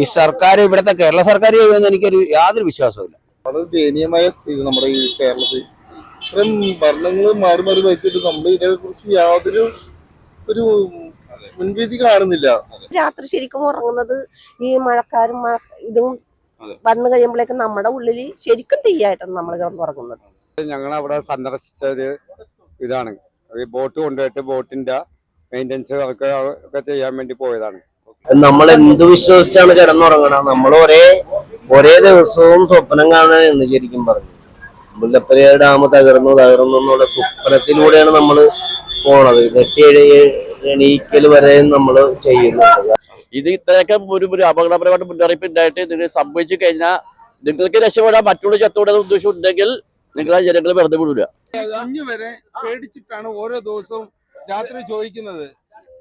ഈ സർക്കാർ ഇവിടുത്തെ കേരള സർക്കാർ ചെയ്യുമെന്ന് എനിക്കൊരു യാതൊരു വിശ്വാസവുമില്ല. വളരെ ദയനീയമായ സ്ഥിതി നമ്മുടെ ഈ കേരളത്തിൽ. ഇത്രയും ഭരണങ്ങൾ മാറി മാറി വഹിച്ചിട്ട് നമ്മൾ ഇതിനെക്കുറിച്ച് യാതൊരു ഒരു മുൻവിധി കാണുന്നില്ല. രാത്രി ശരിക്കും ഉറങ്ങുന്നത് ഈ മഴക്കാരും മഴ ഇതും വന്നു കഴിയുമ്പോഴേക്കും നമ്മുടെ ഉള്ളിൽ ശരിക്കും തീയായിട്ടാണ് നമ്മൾ കിടന്നുറങ്ങുന്നത്. ഞങ്ങൾ അവിടെ സന്ദർശിച്ചത് ഇതാണ്. ഈ ബോട്ട് കൊണ്ടുപോയിട്ട് ബോട്ടിന്റെ മെയിന്റെനൻസ് ഒക്കെ ഒക്കെ ചെയ്യാൻ വേണ്ടി പോയതാണ്. നമ്മൾ എന്ത് വിശ്വസിച്ചാണ് കിടന്നുറങ്ങണം? നമ്മൾ ഒരേ ഒരേ ദിവസവും സ്വപ്നം കാണാൻ എന്ന് ശരിക്കും പറഞ്ഞു മുല്ലപ്പെരിയാർ ഡാം തകർന്നു തകർന്നു എന്നുള്ള സ്വപ്നത്തിലൂടെയാണ് നമ്മൾ പോണത്. നെറ്റി എണീക്കൽ വരെ നമ്മൾ ചെയ്യുന്നുണ്ട്. ഇത് ഇത്രയൊക്കെ ഒരു ഒരു അപകടപരമായിട്ട് മുന്നറിയിപ്പ് ഉണ്ടായിട്ട് നിങ്ങൾ സംഭവിച്ചു കഴിഞ്ഞാൽ നിങ്ങൾക്ക് രക്ഷപ്പെടാൻ മറ്റുള്ള ചത്തോടെ ഉദ്ദേശം ഉണ്ടെങ്കിൽ നിങ്ങൾ ആ ജനങ്ങൾ വെറുതെ വിടൂല. കുഞ്ഞു വരെ പേടിച്ചിട്ടാണ് ഓരോ ദിവസവും രാത്രി ചോദിക്കുന്നത്.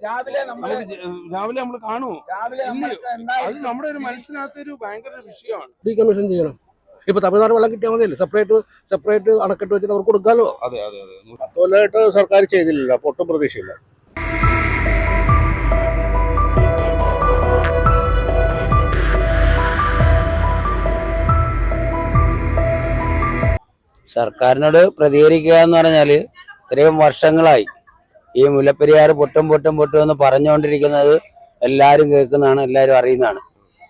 രാവിലെ നമ്മൾ രാവിലെ നമ്മൾ കാണുമോ രാവിലെ അത് നമ്മുടെ ഒരു മനസ്സിനകത്ത് ഒരു ഭയങ്കര വിഷയമാണ്. ഡീകമ്മീഷൻ ചെയ്യണം. ഇപ്പൊ തമിഴ്നാട് വെള്ളം കിട്ടിയാൽ മതിയല്ലേ? സെപ്പറേറ്റ് സെപ്പറേറ്റ് അണക്കെട്ട് വെച്ചിട്ട് അവർക്ക് കൊടുക്കാമല്ലോ അതെ അതെ സർക്കാർ ചെയ്തില്ല അപ്പൊ ഒട്ടും പ്രതീക്ഷയില്ല. സർക്കാരിനോട് പ്രതികരിക്കുക എന്ന് പറഞ്ഞാൽ ഇത്രയും വർഷങ്ങളായി ഈ മുല്ലപ്പെരിയാർ പൊട്ടും പൊട്ടും പൊട്ടും എന്ന് പറഞ്ഞുകൊണ്ടിരിക്കുന്നത് എല്ലാവരും കേൾക്കുന്നതാണ് എല്ലാവരും അറിയുന്നതാണ്.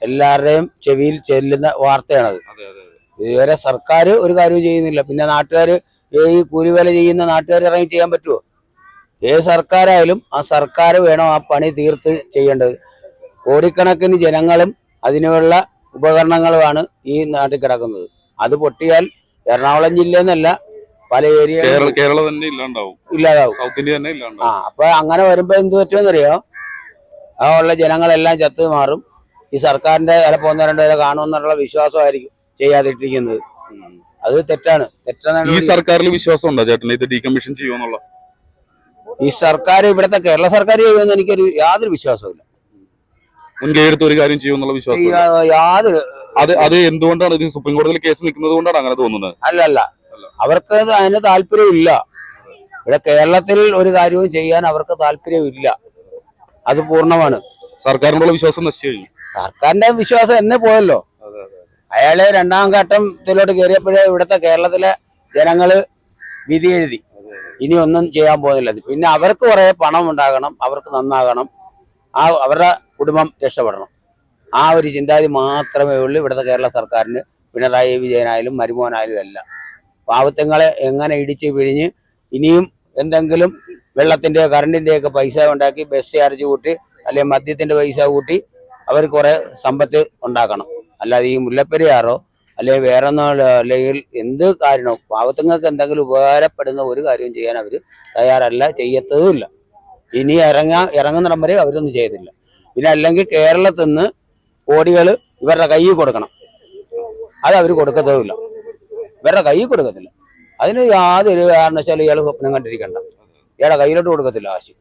എല്ലാവരുടെയും ചെവിയിൽ ചെല്ലുന്ന വാർത്തയാണത്. ഇതുവരെ സർക്കാർ ഒരു കാര്യവും ചെയ്യുന്നില്ല. പിന്നെ നാട്ടുകാർ ഈ കൂലിവേല ചെയ്യുന്ന നാട്ടുകാർ ഇറങ്ങി ചെയ്യാൻ പറ്റുമോ ഏത് സർക്കാരായാലും ആ സർക്കാർ വേണം ആ പണി തീർത്ത് ചെയ്യേണ്ടത്. കോടിക്കണക്കിന് ജനങ്ങളും അതിനുള്ള ഉപകരണങ്ങളുമാണ് ഈ നാട്ടിൽ കിടക്കുന്നത്. അത് പൊട്ടിയാൽ എറണാകുളം ജില്ലയെന്നല്ല പല ഏരിയ കേരള തന്നെ ഇല്ലാണ്ടാവും. ഇല്ലാതാവും. സൗത്ത് ഇന്ത്യ തന്നെ ആ ഇല്ലാണ്ടാവും അപ്പൊ അങ്ങനെ വരുമ്പോ എന്ത് പറ്റുമെന്നറിയോ? ആ ഉള്ള ജനങ്ങളെല്ലാം ചത്ത് മാറും. ഈ സർക്കാരിന്റെ ചിലപ്പോ ഒന്നോ രണ്ടോ പേരെ കാണുമെന്നുള്ള വിശ്വാസമായിരിക്കും ചെയ്യാതിട്ടിരിക്കുന്നത്. അത് തെറ്റാണ്. തെറ്റാണ് ഈ സർക്കാരിൽ വിശ്വാസം ഉണ്ടോ ചേട്ടൻ ഇത് ഡീകമ്മീഷൻ ചെയ്യുമെന്നുള്ള. ഈ സർക്കാർ ഇവിടത്തെ കേരള സർക്കാർ ചെയ്യുമെന്ന് എനിക്കൊരു യാതൊരു വിശ്വാസമില്ല മുൻകൈ എടുത്ത് ഒരു കാര്യം ചെയ്യുമെന്നുള്ള വിശ്വാസം ഇല്ല. യാതൊരു അത് അത് എന്തുകൊണ്ടാണ് ഇത്? സുപ്രീം കോടതിയിൽ കേസ് നിൽക്കുന്നത് കൊണ്ടാണ് അങ്ങനെ തോന്നുന്നത്. അല്ല അല്ല. അവർക്ക് അത് അതിന് താല്പര്യമില്ല. ഇവിടെ കേരളത്തിൽ ഒരു കാര്യവും ചെയ്യാൻ അവർക്ക് താല്പര്യമില്ല. അത് പൂർണമാണ്. സർക്കാരിനുള്ള വിശ്വാസം നശിച്ചു സർക്കാരിന്റെ വിശ്വാസം എന്നെ പോയല്ലോ. അയാൾ രണ്ടാം ഘട്ടത്തിലോട്ട് കയറിയപ്പോഴേ ഇവിടുത്തെ കേരളത്തിലെ ജനങ്ങൾ വിധി എഴുതി. ഇനി ഒന്നും ചെയ്യാൻ പോകുന്നില്ല. പിന്നെ അവർക്ക് കുറെ പണം ഉണ്ടാകണം അവർക്ക് നന്നാകണം. ആ അവരുടെ കുടുംബം രക്ഷപ്പെടണം. ആ ഒരു ചിന്താഗതി മാത്രമേ ഉള്ളൂ ഇവിടുത്തെ കേരള സർക്കാരിന് പിണറായി വിജയനായാലും മരുമോനായാലും എല്ലാം. പാവത്തങ്ങളെ എങ്ങനെ ഇടിച്ച് പിഴിഞ്ഞ് ഇനിയും എന്തെങ്കിലും വെള്ളത്തിന്റെ കറണ്ടിന്റെ ഒക്കെ പൈസ ഉണ്ടാക്കി ബസ് ചാർജ് കൂട്ടി അല്ലെങ്കിൽ മദ്യത്തിന്റെ പൈസ കൂട്ടി അവർ കുറെ സമ്പത്ത് ഉണ്ടാക്കണം. അല്ലാതെ ഈ മുല്ലപ്പെരിയാറോ അല്ലെങ്കിൽ വേറെ അല്ലെങ്കിൽ എന്ത് കാരണോ പാവത്തുങ്ങൾക്ക് എന്തെങ്കിലും ഉപകാരപ്പെടുന്ന ഒരു കാര്യവും ചെയ്യാൻ അവർ തയ്യാറല്ല ചെയ്യത്തതുമില്ല. ഇനി ഇറങ്ങാ ഇറങ്ങുന്നിടം വരെ അവരൊന്നും ചെയ്തില്ല പിന്നെ അല്ലെങ്കിൽ കേരളത്തിൽ നിന്ന് കോടികൾ ഇവരുടെ കയ്യിൽ കൊടുക്കണം. അത് അവർ കൊടുക്കത്തതുമില്ല. ഇവരുടെ കൈ കൊടുക്കത്തില്ല. അതിന് യാതൊരു കാരണവശാലും ഇയാൾ സ്വപ്നം കണ്ടിരിക്കണ്ട. ഇയാളുടെ കയ്യിലോട്ട് കൊടുക്കത്തില്ല കാശ്.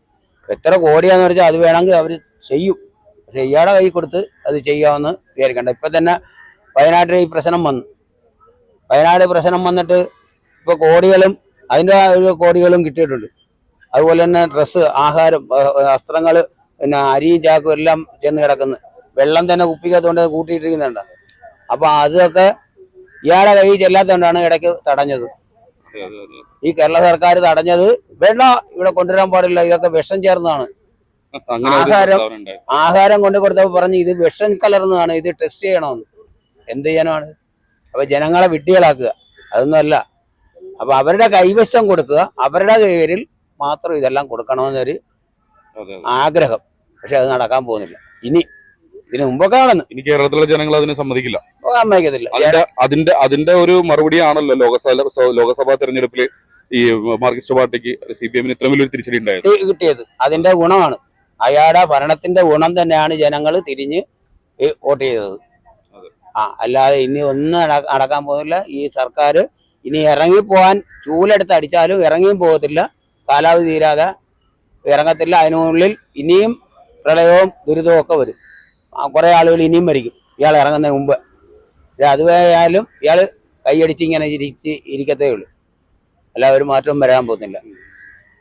എത്ര കോടിയാന്ന് വെച്ചാൽ അത് വേണമെങ്കിൽ അവർ ചെയ്യും. പക്ഷെ ഇയാളുടെ കൈ കൊടുത്ത് അത് ചെയ്യാമെന്ന് വിചാരിക്കണ്ട. ഇപ്പം തന്നെ വയനാട്ടിൽ ഈ പ്രശ്നം വന്നു. വയനാട് പ്രശ്നം വന്നിട്ട് ഇപ്പോൾ കോടികളും അതിന്റെ ഒരു കോടികളും കിട്ടിയിട്ടുണ്ട്. അതുപോലെ തന്നെ ഡ്രസ്സ് ആഹാരം വസ്ത്രങ്ങൾ പിന്നെ അരിയും ചാക്കും എല്ലാം ചെന്ന് കിടക്കുന്നു. വെള്ളം തന്നെ കുപ്പിക്കകത്തുകൊണ്ട് കൂട്ടിയിട്ടിരിക്കുന്നുണ്ട്. അപ്പോൾ അതൊക്കെ ഇയാളുടെ കൈ ചെല്ലാത്തതുകൊണ്ടാണ് ഇടയ്ക്ക് തടഞ്ഞത്. ഈ കേരള സർക്കാർ തടഞ്ഞത് വേണ്ട ഇവിടെ കൊണ്ടുവരാൻ പാടില്ല ഇതൊക്കെ വിഷം ചേർന്നതാണ്. ആഹാരം- ആഹാരം കൊണ്ടു കൊടുത്തപ്പോൾ പറഞ്ഞു ഇത് വിഷം കലർന്നതാണ് ഇത് ടെസ്റ്റ് ചെയ്യണമെന്ന്. എന്ത് ചെയ്യാനാണ്? അപ്പൊ ജനങ്ങളെ വിട്ടികളാക്കുക അതൊന്നുമല്ല അപ്പൊ അവരുടെ കൈവശം കൊടുക്കുക അവരുടെ പേരിൽ മാത്രം ഇതെല്ലാം കൊടുക്കണമെന്നൊരു ആഗ്രഹം. പക്ഷെ അത് നടക്കാൻ പോകുന്നില്ല. ഇനി ഇതിന് മുമ്പൊക്കെ നടന്നു. ഇനി കേരളത്തിലെ ജനങ്ങൾ അതിന് സമ്മതിക്കില്ല. ഓ, സമ്മതിക്കത്തില്ല. അതിന്റെ അതിന്റെ അതിന്റെ ഒരു മറുപടിയാണല്ലോ ലോകസഭ ലോകസഭാ തെരഞ്ഞെടുപ്പിൽ ഈ മാർക്സിസ്റ്റ് പാർട്ടിക്ക് സി പി എമ്മിന് ഇത്ര വലിയൊരു തിരിച്ചടി ഉണ്ടായത്. കിട്ടി- കിട്ടിയത്. അതിന്റെ ഗുണമാണ്. അയാളുടെ ഭരണത്തിന്റെ ഗുണം തന്നെയാണ് ജനങ്ങൾ തിരിഞ്ഞ് ഈ വോട്ട് ചെയ്തത്. ആ അല്ലാതെ ഇനി ഒന്നും നട- നടക്കാൻ പോകുന്നില്ല. ഈ സർക്കാർ ഇനി ഇറങ്ങി പോവാൻ ചൂലെടുത്ത് അടിച്ചാലും ഇറങ്ങിയും പോകത്തില്ല. കാലാവധി തീരാതെ ഇറങ്ങത്തില്ല. അതിനുള്ളിൽ ഇനിയും പ്രളയവും ദുരിതവും ഒക്കെ വരും. കുറെ ആളുകൾ ഇനിയും മരിക്കും. ഇയാൾ ഇറങ്ങുന്നതിന് മുമ്പ്. പക്ഷെ അത് ആയാലും ഇയാൾ കൈയടിച്ച് ഇങ്ങനെ ഇരിച്ച് ഇരിക്കത്തേ ഉള്ളൂ. അല്ല ഒരു മാറ്റവും വരാൻ പോകുന്നില്ല.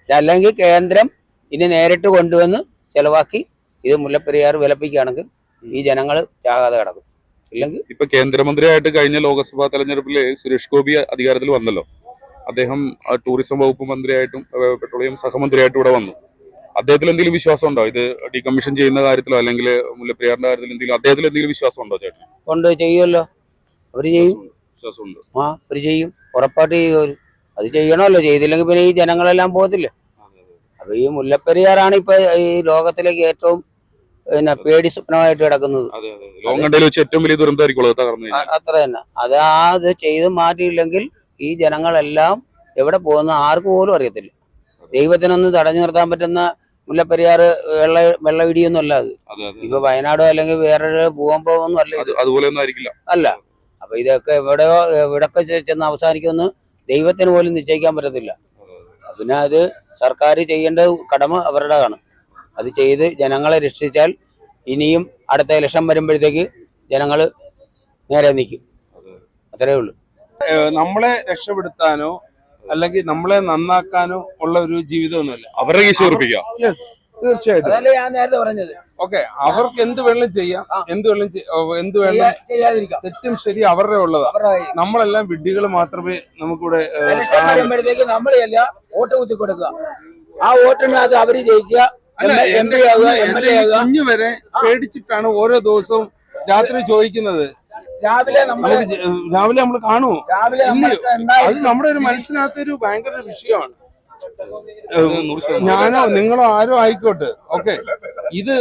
അല്ലെങ്കിൽ കേന്ദ്രം ഇനി നേരിട്ട് കൊണ്ടുവന്ന് ചെലവാക്കി ഇത് മുല്ലപ്പെരിയാർ വിലപ്പിക്കുകയാണെങ്കിൽ ഈ ജനങ്ങൾ ചാകാതെ കിടക്കും. ഇല്ലെങ്കിൽ ഇപ്പൊ കേന്ദ്രമന്ത്രിയായിട്ട് കഴിഞ്ഞ ലോക്സഭാ തെരഞ്ഞെടുപ്പിൽ സുരേഷ് ഗോപി അധികാരത്തിൽ വന്നല്ലോ. അദ്ദേഹം ടൂറിസം വകുപ്പ് മന്ത്രിയായിട്ടും പെട്രോളിയം സഹമന്ത്രിയായിട്ടും ഇവിടെ വന്നു. അദ്ദേഹത്തിൽ എന്തെങ്കിലും വിശ്വാസം ഉണ്ടോ ഇത് ഡീകമ്മീഷൻ ചെയ്യുന്ന കാര്യത്തിലോ അല്ലെങ്കിൽ മുല്ലപ്പെരിയാറിന്റെ കാര്യത്തിൽ എന്തെങ്കിലും അദ്ദേഹത്തിൽ എന്തെങ്കിലും വിശ്വാസം ഉണ്ടോ ചേട്ടൻ ഉണ്ട് ചെയ്യുമല്ലോ. അവർ ചെയ്യും. വിശ്വാസമുണ്ട്. ആ അവർ ചെയ്യും. ഉറപ്പായിട്ട് ചെയ്യും അവർ. അത് ചെയ്യണമല്ലോ. ചെയ്തില്ലെങ്കിൽ പിന്നെ ഈ ജനങ്ങളെല്ലാം പോകത്തില്ല? അപ്പൊ ഈ മുല്ലപ്പെരിയാറാണ് ഇപ്പൊ ഈ ലോകത്തിലേക്ക് ഏറ്റവും പിന്നെ പേടി സ്വപ്നമായിട്ട് കിടക്കുന്നത്. അതെ അതെ ഏറ്റവും വലിയ അത് അത്ര തന്നെ. അത് ആ ഇത് ചെയ്ത് മാറ്റിയില്ലെങ്കിൽ ഈ ജനങ്ങളെല്ലാം എവിടെ പോകുന്ന ആർക്കും പോലും അറിയത്തില്ല. ദൈവത്തിനൊന്നും തടഞ്ഞു നിർത്താൻ പറ്റുന്ന മുല്ലപ്പെരിയാറ് വെള്ള വെള്ള ഇടിയൊന്നും അല്ല അത്. ഇപ്പൊ വയനാടോ അല്ലെങ്കിൽ വേറെ ഭൂകമ്പോ ഒന്നും അല്ല അതുപോലെ ഒന്നും ആയിരിക്കില്ല. അല്ല. അപ്പൊ ഇതൊക്കെ എവിടെയോ എവിടൊക്കെ ചെന്ന് അവസാനിക്കുമെന്ന് ദൈവത്തിന് പോലും നിശ്ചയിക്കാൻ പറ്റത്തില്ല. പിന്നെ അത് സർക്കാർ ചെയ്യേണ്ട കടമ അവരുടെതാണ്. അത് ചെയ്ത് ജനങ്ങളെ രക്ഷിച്ചാൽ ഇനിയും അടുത്ത ഇലക്ഷൻ വരുമ്പോഴത്തേക്ക് ജനങ്ങൾ നേരെ നിൽക്കും. അത്രേ ഉള്ളൂ. നമ്മളെ രക്ഷപ്പെടുത്താനോ അല്ലെങ്കിൽ നമ്മളെ നന്നാക്കാനോ ഉള്ള ഒരു ജീവിതമൊന്നുമല്ല. അവരുടെ കേസ് ഉറപ്പിക്കാം. യെസ് തീർച്ചയായിട്ടും. അതല്ലേ ഞാൻ നേരത്തെ പറഞ്ഞത്. ഓക്കെ അവർക്ക് എന്ത് വേണം ചെയ്യാം. എന്ത് വേണം എന്ത് വേണം ചെയ്യാ- ചെയ്യാതിരിക്കാം. തെറ്റും ശരി അവരുടെ ഉള്ളതാ. അവരുടെ. നമ്മളെല്ലാം വിഡ്ഢികൾ മാത്രമേ നമുക്കിവിടെ ഏഹ്, ഇലക്ഷൻ കാണാൻ വരുമ്പോഴത്തേക്ക് നമ്മളെയല്ല വോട്ട് കുത്തി കൊടുക്കുക. ആ വോട്ടിനകത്ത് അവർ ജയിക്കുക. അല്ല, എം പി ആകുക എം എൽ എ ആകുക കുഞ്ഞു വരെ പേടിച്ചിട്ടാണ് ഓരോ ദിവസവും രാത്രി ചോദിക്കുന്നത്. രാവിലെ നമ്മൾ രാവിലെ നമ്മൾ കാണുമോ രാവിലെ അത് നമ്മുടെ ഒരു മനസ്സിനകത്ത് ഒരു ഭയങ്കര വിഷയമാണ്. ഞാനോ നിങ്ങളോ ആരോ ആയിക്കോട്ടെ. ഓക്കെ. ഇത്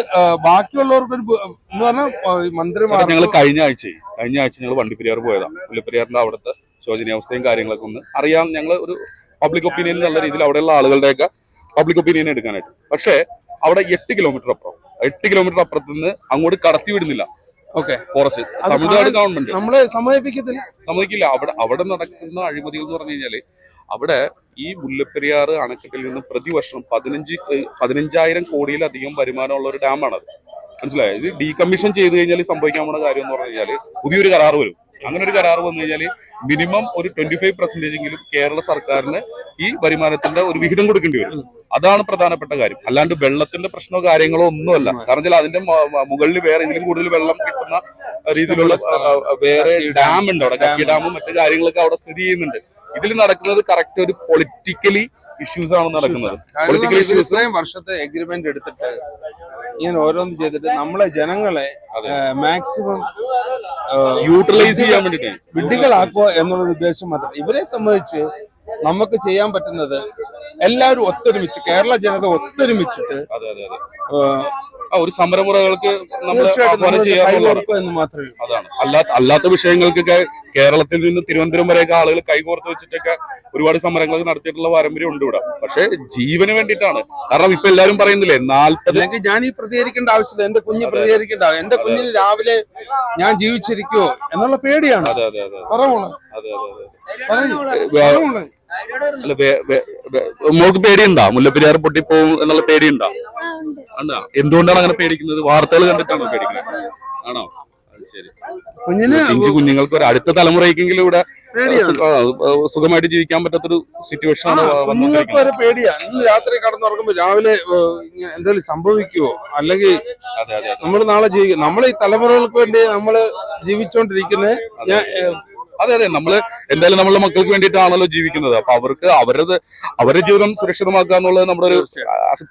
ബാക്കിയുള്ളവർക്ക് ഒരു എന്ന് പറഞ്ഞാൽ മന്ത്രിമാർ ഞങ്ങൾ കഴിഞ്ഞ ആഴ്ച കഴിഞ്ഞ ആഴ്ച ഞങ്ങൾ വണ്ടിപ്പെരിയാർ പോയതാണ് വണ്ടിപ്പെരിയാറിന്റെ അവിടുത്തെ ശോചനീയാവസ്ഥയും കാര്യങ്ങളൊക്കെ ഒന്ന് അറിയാം. ഞങ്ങൾ ഒരു പബ്ലിക് ഒപ്പീനിയൻ നല്ല രീതിയിൽ അവിടെയുള്ള ആളുകളുടെയൊക്കെ പബ്ലിക് ഒപ്പീനിയൻ എടുക്കാനായിട്ട്. പക്ഷേ അവിടെ എട്ട് കിലോമീറ്റർ അപ്പുറം. എട്ട് കിലോമീറ്റർ അപ്പുറത്ത് നിന്ന് അങ്ങോട്ട് കടത്തി വിടുന്നില്ല. ഓക്കെ ഫോറസ്റ്റ് തമിഴ്നാട് ഗവൺമെന്റ് നമ്മളെ സമ്മതിപ്പിക്കത്തില്ല. സമ്മതിക്കില്ല. അവിടെ അവിടെ നടക്കുന്ന അഴിമതികൾ എന്ന് പറഞ്ഞു കഴിഞ്ഞാൽ അവിടെ ഈ മുല്ലപ്പെരിയാർ അണക്കെട്ടിൽ നിന്ന് പ്രതിവർഷം പതിനഞ്ച് പതിനഞ്ചായിരം കോടിയിലധികം വരുമാനമുള്ള ഒരു ഡാമാണത്. മനസ്സിലായോ? ഇത് ഡീകമ്മീഷൻ ചെയ്ത് കഴിഞ്ഞാൽ സംഭവിക്കാൻ പോണ കാര്യം എന്ന് പറഞ്ഞു കഴിഞ്ഞാൽ പുതിയൊരു കരാർ വരും. അങ്ങനെ ഒരു കരാർ വന്നു കഴിഞ്ഞാൽ മിനിമം ഒരു ട്വന്റി ഫൈവ് പെർസെന്റേജ് എങ്കിലും കേരള സർക്കാരിന് ഈ വരുമാനത്തിന്റെ ഒരു വിഹിതം കൊടുക്കേണ്ടി വരും. അതാണ് പ്രധാനപ്പെട്ട കാര്യം. അല്ലാണ്ട് വെള്ളത്തിന്റെ പ്രശ്നമോ കാര്യങ്ങളോ ഒന്നുമല്ല. കാരണം വെച്ചാൽ അതിന്റെ മുകളിൽ വേറെ ഇതിലും കൂടുതൽ വെള്ളം കിട്ടുന്ന രീതിയിലുള്ള വേറെ ഡാം ഉണ്ട് അവിടെ. കക്കി ഡാമും മറ്റു കാര്യങ്ങളൊക്കെ അവിടെ സ്ഥിതി ചെയ്യുന്നുണ്ട്. ഇതിൽ നടക്കുന്നത് കറക്റ്റ് ഒരു പൊളിറ്റിക്കലി ഇഷ്യൂസ് ആണ് നടക്കുന്നത്. ഇഷ്യൂസ് ഇത്രയും വർഷത്തെ എഗ്രിമെന്റ് എടുത്തിട്ട് ഇങ്ങനെ ഓരോന്ന് ചെയ്തിട്ട് നമ്മളെ ജനങ്ങളെ മാക്സിമം യൂട്ടിലൈസ് ചെയ്യാൻ വേണ്ടിട്ട് വിഡ്ഢികളാക്കുക എന്നുള്ള ഉദ്ദേശം മാത്രം. ഇവരെ സംബന്ധിച്ച് നമുക്ക് ചെയ്യാൻ പറ്റുന്നത് എല്ലാവരും ഒത്തൊരുമിച്ച് കേരള ജനത ഒത്തൊരുമിച്ചിട്ട് ആ ഒരു സമരമുറകൾക്ക് നമ്മൾ ആഹ്വാനം ചെയ്യാറുള്ളതാണ് അതാണ്. അല്ലാത്ത അല്ലാത്ത വിഷയങ്ങൾക്കൊക്കെ കേരളത്തിൽ നിന്ന് തിരുവനന്തപുരം വരെയൊക്കെ ആളുകൾ കൈകോർത്ത് വെച്ചിട്ടൊക്കെ ഒരുപാട് സമരങ്ങൾ നടത്തിയിട്ടുള്ള പാരമ്പര്യം ഉണ്ട് ഇവിടെ. പക്ഷെ ജീവന് വേണ്ടിയിട്ടാണ്. കാരണം ഇപ്പൊ എല്ലാരും പറയുന്നില്ലേ നാൽപ്പത് ഞാൻ ഈ പ്രതികരിക്കേണ്ട ആവശ്യമില്ല. എന്റെ കുഞ്ഞ് പ്രതികരിക്കേണ്ട. എന്റെ കുഞ്ഞിന് രാവിലെ ഞാൻ ജീവിച്ചിരിക്കുവോ എന്നുള്ള പേടിയാണ്. അതെ അതെ അതെ അതെ. അതെ അല്ല മോൾക്ക് പേടിയുണ്ടാ? മുല്ലപ്പെരിയാർ പൊട്ടിപ്പോവും എന്നുള്ള പേടിയുണ്ടോ? എന്തുകൊണ്ടാണ് അങ്ങനെ പേടിക്കുന്നത്? വാർത്തകൾ കണ്ടിട്ടാണോ പേടിക്കുന്നത്? ആണോ? ശരി. കുഞ്ഞിന് അഞ്ച് കുഞ്ഞുങ്ങൾക്ക് ഒരു അടുത്ത തലമുറയ്ക്കെങ്കിലും ഇവിടെ സുഖമായിട്ട് ജീവിക്കാൻ പറ്റാത്തൊരു സിറ്റുവേഷൻ ആണ് കുഞ്ഞുങ്ങൾക്ക് വരെ പേടിയാ. ഇന്ന് രാത്രി കടന്നുറങ്ങുമ്പോ രാവിലെ എന്തെങ്കിലും സംഭവിക്കുവോ? അല്ലെങ്കിൽ നമ്മൾ നാളെ ജീവിക്കും. നമ്മൾ ഈ തലമുറകൾക്ക് വേണ്ടി നമ്മൾ ജീവിച്ചോണ്ടിരിക്കുന്നത് ഞാൻ അതെ അതെ നമ്മൾ എന്തായാലും നമ്മളെ മക്കൾക്ക് വേണ്ടിയിട്ടാണല്ലോ ജീവിക്കുന്നത്. അപ്പൊ അവർക്ക് അവരത് അവരുടെ ജീവിതം സുരക്ഷിതമാക്കുക എന്നുള്ളത് നമ്മുടെ ഒരു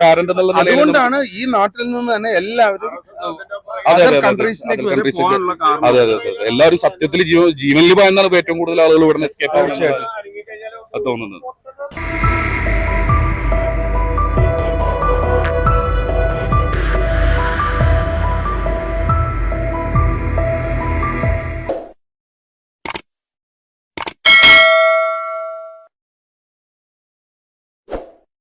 പാരന്റ് എന്നുള്ള അതുകൊണ്ടാണ് ഈ നാട്ടിൽ നിന്ന് തന്നെ എല്ലാവരും അതെ, അതെ, അതെ. കൺട്രീസിലേക്ക് അതെ. അതെ അതെ അതെ. എല്ലാവരും സത്യത്തിൽ ജീവൻ ജീവനിൽ ഭയന്നാണ് ഏറ്റവും കൂടുതൽ ആളുകൾ ഇവിടെ എസ്കേപ്പ് തീർച്ചയായിട്ടും. തോന്നുന്നത്.